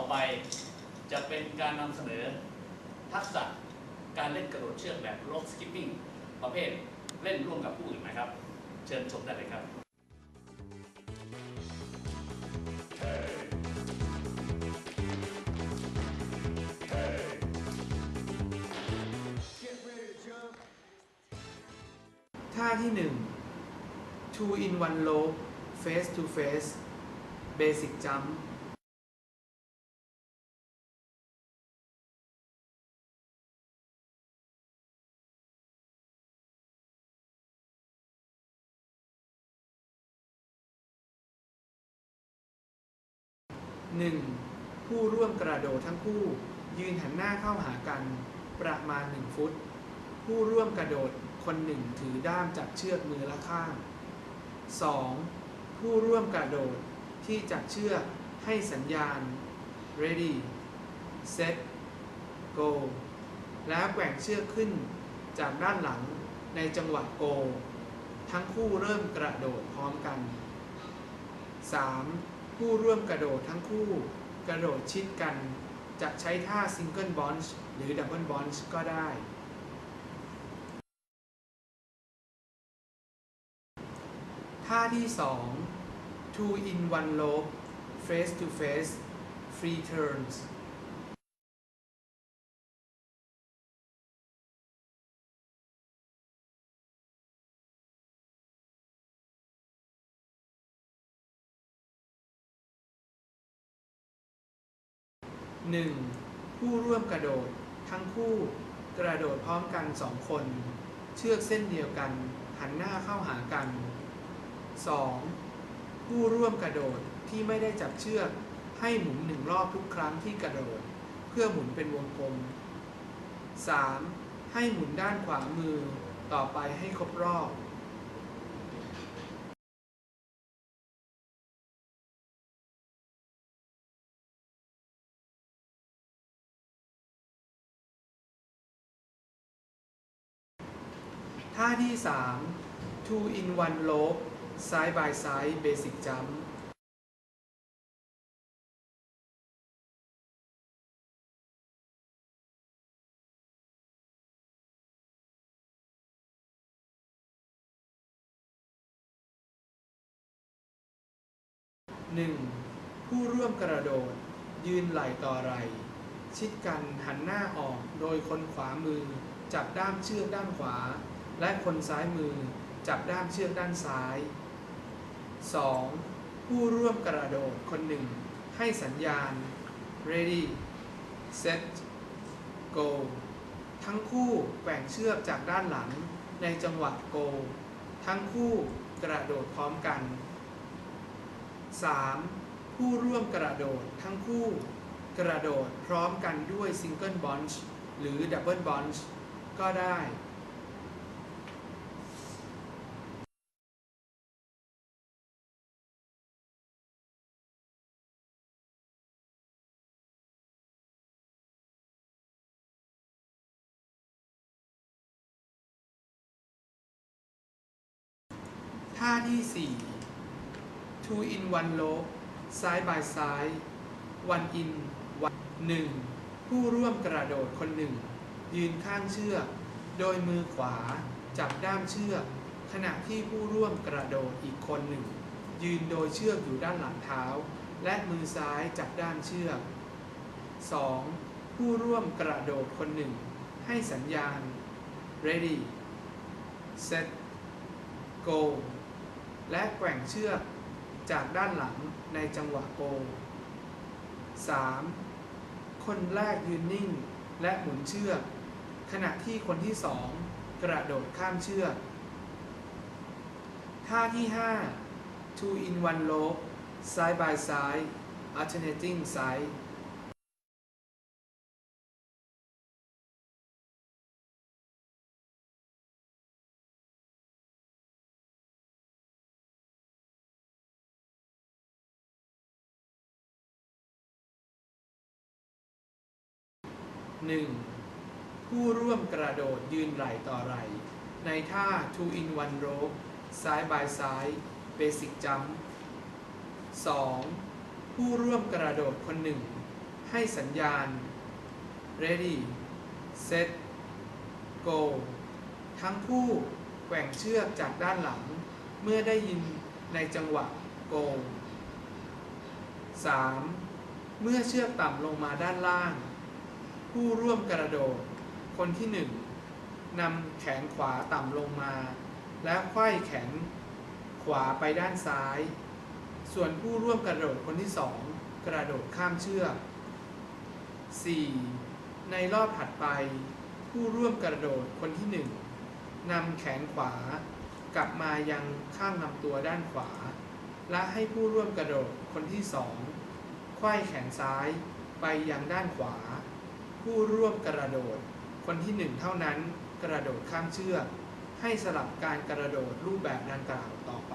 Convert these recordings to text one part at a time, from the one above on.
อไปจะเป็นการนำเสนอทักษะการเล่นกระโดดเชือกแบบล็อกสกิปปิ้งประเภทเล่นร่วมกับผู้อื่นนะครับ เชิญชมได้เลยครับ ท่าที่ 1 two in one low face to face basic jump 1. ผู้ร่วมกระโดดทั้งคู่ ยืนหันหน้าเข้าหากัน ประมาณ 1 ฟุต ผู้ร่วมกระโดดคนหนึ่งถือด้ามจับเชือกมือละข้าง 2. ผู้ร่วมกระโดดที่จับเชือกให้สัญญาณ ready set go แล้วแกว่งเชือกขึ้นจากด้านหลังในจังหวะ go ทั้งคู่เริ่มกระโดดพร้อมกัน 3. ผู้ร่วมกระโดดทั้งคู่กระโดดชิดกัน จะใช้ท่าซิงเกิลบอลหรือดับเบิลบอลก็ได้ ท่าที่ 2 two in one lobe face to face free turns 1. ผู้ร่วมกระโดด ทั้งคู่กระโดดพร้อมกันสองคน เชือกเส้นเดียวกัน หันหน้าเข้าหากัน 2. ผู้ร่วมกระโดดที่ไม่ได้จับเชือกให้หมุนหนึ่งรอบทุกครั้งที่กระโดด เพื่อหมุนเป็นวงกลม 3. ให้หมุนด้านขวามือต่อไปให้ครบรอบ ที่ 3 two in one loop side by side basic jump 1. ผู้ร่วมกระโดด ยืนไหล่ต่อไหล่ชิดกันหันหน้าออกโดยคนขวามือ จับด้ามเชือกด้านขวา และคนซ้ายมือจับด้ามเชือกด้านซ้าย 2. ผู้ร่วมกระโดดคนหนึ่ง ให้สัญญาณ ready set go ทั้งคู่แกว่งเชือกจากด้านหลังในจังหวะ go ทั้งคู่กระโดดพร้อมกัน 3. ผู้ร่วมกระโดดทั้งคู่ กระโดดพร้อมกันด้วย Single Bunch หรือ Double Bunch ก็ได้ ท่าที่ 4 two in one loop side by side one in one 1. ผู้ร่วมกระโดดคนหนึ่ง ยืนข้างเชือก โดยมือขวาจับด้ามเชือก ขณะที่ผู้ร่วมกระโดดอีกคนหนึ่ง ยืนโดยเชือกอยู่ด้านหลังเท้า และมือซ้ายจับด้ามเชือก 2. ผู้ร่วมกระโดดคนหนึ่ง ให้สัญญาณ ready set go และแกว่งเชือกจากด้านหลังในจังหวะโก 3. คนแรกยืนนิ่งและหมุนเชือก ขณะที่คนที่สองกระโดดข้ามเชือก ท่าที่ 5 two in one loop side by side alternating side 1. ผู้ร่วมกระโดดยืนไหล่ต่อไหล่ในท่า two in one rope side by side basic jump 2. ผู้ร่วมกระโดดคนหนึ่ง ให้สัญญาณ ready set go ทั้งคู่แกว่งเชือกจากด้านหลัง เมื่อได้ยินในจังหวะ go 3. เมื่อเชือกต่ำลงมาด้านล่าง ผู้ร่วมกระโดด คนที่หนึ่งนำแขนขวาต่ำลงมา และไขว้แขนขวาไปด้านซ้าย ส่วนผู้ร่วมกระโดดคนที่สองกระโดดข้ามเชือก 4. ในรอบถัดไป ผู้ร่วมกระโดดคนที่หนึ่งนำแขนขวากลับมายังข้างลำตัวด้านขวา และให้ผู้ร่วมกระโดดคนที่สองไขว้แขนซ้ายไปยังด้านขวา ผู้ร่วมกระโดด คนที่หนึ่งเท่านั้นกระโดดข้ามเชือก ให้สลับการกระโดดรูปแบบดังกล่าวต่อไป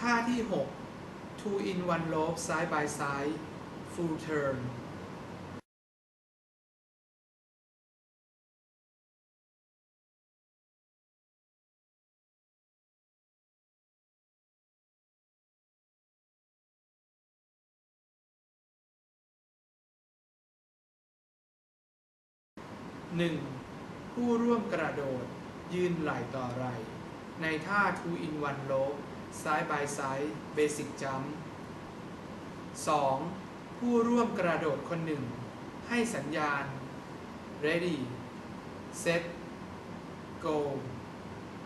ท่าที่ 6 two in one lope side by side full turn 1. ผู้ร่วมกระโดด ยืนไหล่ต่อไหล่ในท่า two in one lope side by side basic jump 2. ผู้ร่วมกระโดดคนหนึ่ง ให้สัญญาณ ready set go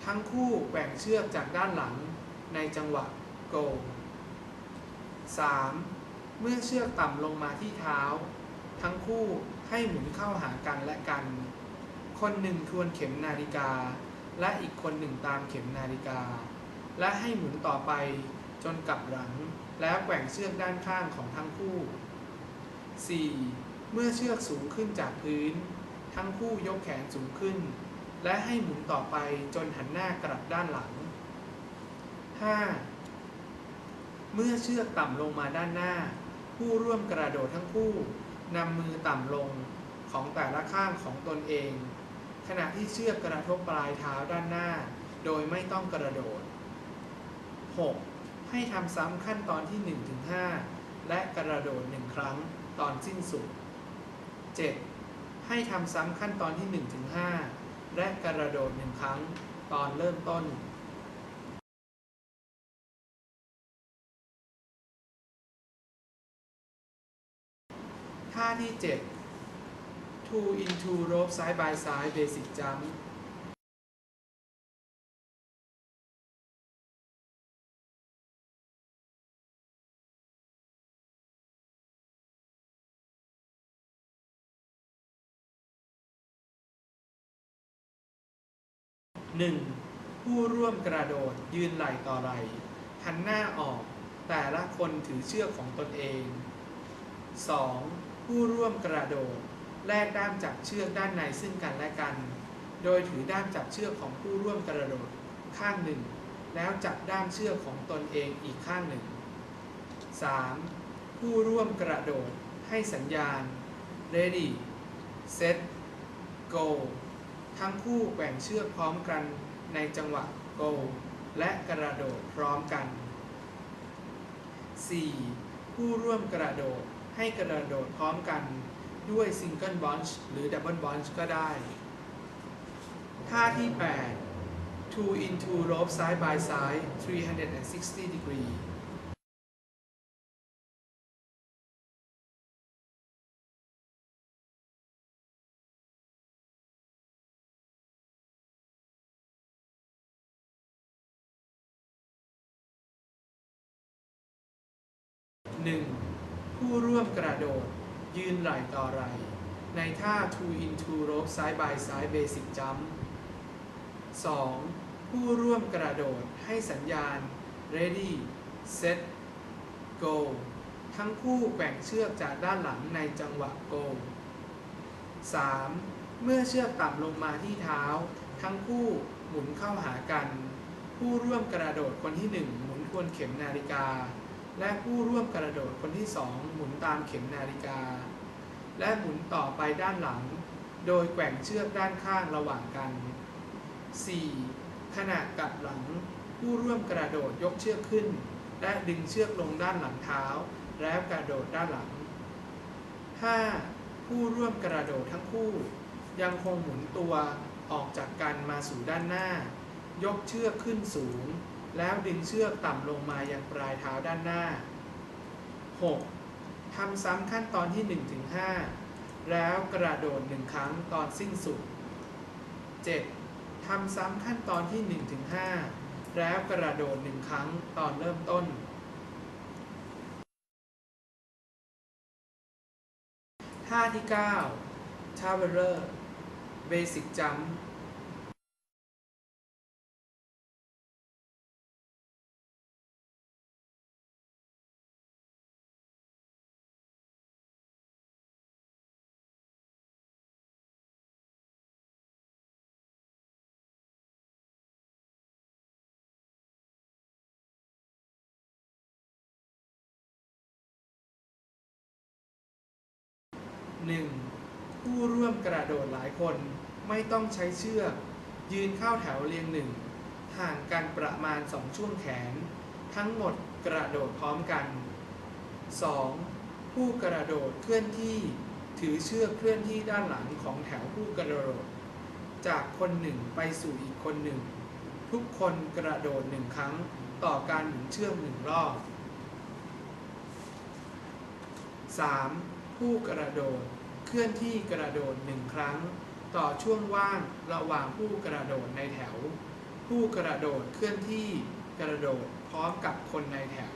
ทั้งคู่แบ่งเชือกจากด้านหลังในจังหวะ go 3. เมื่อเชือกต่ำลงมาที่เท้า ทั้งคู่ ให้หมุนเข้าหากันและกัน คนหนึ่งทวนเข็มนาฬิกา และอีกคนหนึ่งตามเข็มนาฬิกา และให้หมุนต่อไปจนกลับหลัง แล้วแกว่งเชือกด้านข้างของทั้งคู่ 4. เมื่อเชือกสูงขึ้นจากพื้น ทั้งคู่ยกแขนสูงขึ้น และให้หมุนต่อไปจนหันหน้ากลับด้านหลัง 5. เมื่อเชือกต่ำลงมาด้านหน้า ผู้ร่วมกระโดดทั้งคู่ นำมือต่ำลงของแต่ละข้างของตนเอง ขณะที่เชือกกระทบปลายเท้าด้านหน้า โดยไม่ต้องกระโดด 6. ให้ทำซ้ำขั้นตอนที่ 1-5 และกระโดด 1 ครั้งตอนสิ้นสุด 7. ให้ทำซ้ำขั้นตอนที่ 1-5 และกระโดด 1 ครั้งตอนเริ่มต้น ท่าที่ 7 two into rope side by side basic jump 1. ผู้ร่วมกระโดดยืนไหล่ต่อไหล่หันหน้าออก แต่ละคนถือเชือกของตนเอง 2. ผู้ร่วมกระโดดแลกด้ามจับเชือกด้านในซึ่งกันและกัน โดยถือด้ามจับเชือกของผู้ร่วมกระโดดข้างหนึ่ง แล้วจับด้ามเชือกของตนเองอีกข้างหนึ่ง 3. ผู้ร่วมกระโดดให้สัญญาณ ready set go ทั้งคู่แกว่งเชือกพร้อมกันในจังหวะ go และกระโดดพร้อมกัน 4. ผู้ร่วมกระโดด ให้กระโดดพร้อมกันด้วยซิงเกิลบอนช์หรือดับเบิลบอนช์ก็ได้ ท่าที่ 8 two into rope side by side 360 degree หนึ่ง ผู้ร่วมกระโดด ยืนไหล่ต่อไหล่ในท่า two into rope side by side basic jump 2. ผู้ร่วมกระโดดให้สัญญาณ ready set go ทั้งคู่แกว่งเชือกจากด้านหลังในจังหวะ go 3. เมื่อเชือกต่ำลงมาที่เท้า ทั้งคู่หมุนเข้าหากัน ผู้ร่วมกระโดดคนที่ 1 หมุนทวนเข็มนาฬิกา และผู้ร่วมกระโดดคนที่ 2 หมุนตามเข็มนาฬิกา และหมุนต่อไปด้านหลัง โดยแกว่งเชือกด้านข้างระหว่างกัน 4. ขณะกลับหลัง ผู้ร่วมกระโดดยกเชือกขึ้น และดึงเชือกลงด้านหลังเท้า แล้วกระโดดด้านหลัง 5. ผู้ร่วมกระโดดทั้งคู่ ยังคงหมุนตัวออกจากกันมาสู่ด้านหน้า ยกเชือกขึ้นสูง แล้วดึงเชือกต่ำลงมายังปลายเท้าด้านหน้า 6. ทำซ้ำขั้นตอนที่ 1-5 แล้วกระโดดหนึ่งครั้งตอนสิ้นสุด 7. ทำซ้ำขั้นตอนที่ 1-5 แล้วกระโดดหนึ่งครั้งตอนเริ่มต้น ท่าที่ 9 Traveler Basic Jump 1. ผู้ร่วมกระโดดหลายคนไม่ต้องใช้เชือก ยืนเข้าแถวเรียงหนึ่งห่างกันประมาณ 2 ช่วงแขน ทั้งหมดกระโดดพร้อมกัน 2. ผู้กระโดดเคลื่อนที่ ถือเชือกเคลื่อนที่ด้านหลังของแถวผู้กระโดด จากคนหนึ่งไปสู่อีกคนหนึ่ง ทุกคนกระโดดหนึ่งครั้งต่อการหมุนเชือกหนึ่งรอบ 3. ผู้กระโดด เคลื่อนที่กระโดดหนึ่งครั้ง ต่อช่วงว่างระหว่างผู้กระโดดในแถว ผู้กระโดดเคลื่อนที่กระโดดพร้อมกับคนในแถว